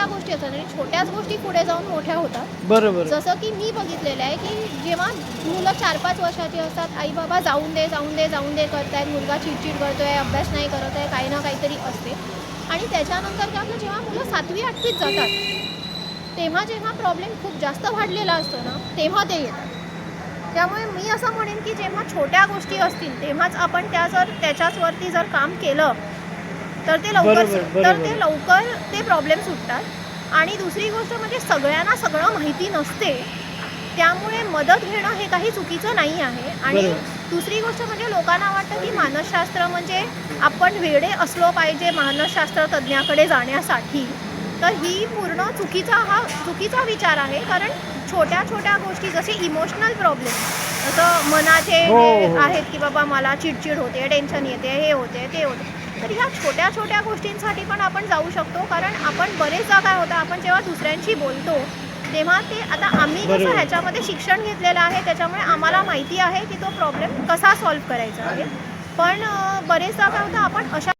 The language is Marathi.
छोट्या गोष्टी असतात. आणि छोट्याच गोष्टी पुढे जाऊन मोठ्या होतात. बरोबर. जसं की मी बघितलेलं आहे की जेव्हा मुलं चार पाच वर्षाची असतात आई बाबा जाऊन दे जाऊन दे जाऊन दे करतायत मुलगा चिडचिड करतोय अभ्यास नाही करत आहे काही ना काहीतरी असते. आणि त्याच्यानंतर काय आपलं जेव्हा मुलं सातवी आठवीत जातात तेव्हा जेव्हा प्रॉब्लेम खूप जास्त वाढलेला असतो ना तेव्हा ते येतात. त्यामुळे मी असं म्हणेन की जेव्हा छोट्या गोष्टी असतील तेव्हाच आपण त्या जर त्याच्याचवरती जर काम केलं तर ते लवकर तर. ते लवकर ते प्रॉब्लेम सुटतात आणि दुसरी गोष्ट म्हणजे सगळ्यांना सगळं माहिती नसते त्यामुळे मदत घेणं हे काही चुकीचं नाही आहे आणि. दुसरी गोष्ट म्हणजे लोकांना वाटतं की मानसशास्त्र म्हणजे आपण वेडे असलो पाहिजे मानसशास्त्र तज्ज्ञाकडे जाण्यासाठी तर ही पूर्ण चुकीचा हा चुकीचा विचार आहे कारण छोट्या छोट्या गोष्टी जसे इमोशनल प्रॉब्लेम जसं मनाचे हो, हे हो. आहेत की बाबा मला चिडचिड होते टेन्शन येते हे होते ते होते तर ह्या छोट्या छोट्या गोष्टींसाठी पण आपण जाऊ शकतो कारण आपण बरेचदा काय होतं आपण जेव्हा दुसऱ्यांशी बोलतो तेव्हा ते आता आम्ही कसं. ह्याच्यामध्ये शिक्षण घेतलेलं आहे त्याच्यामुळे आम्हाला माहिती आहे की तो प्रॉब्लेम कसा सॉल्व्ह करायचा आहे पण बरेचदा काय होतं आपण अशा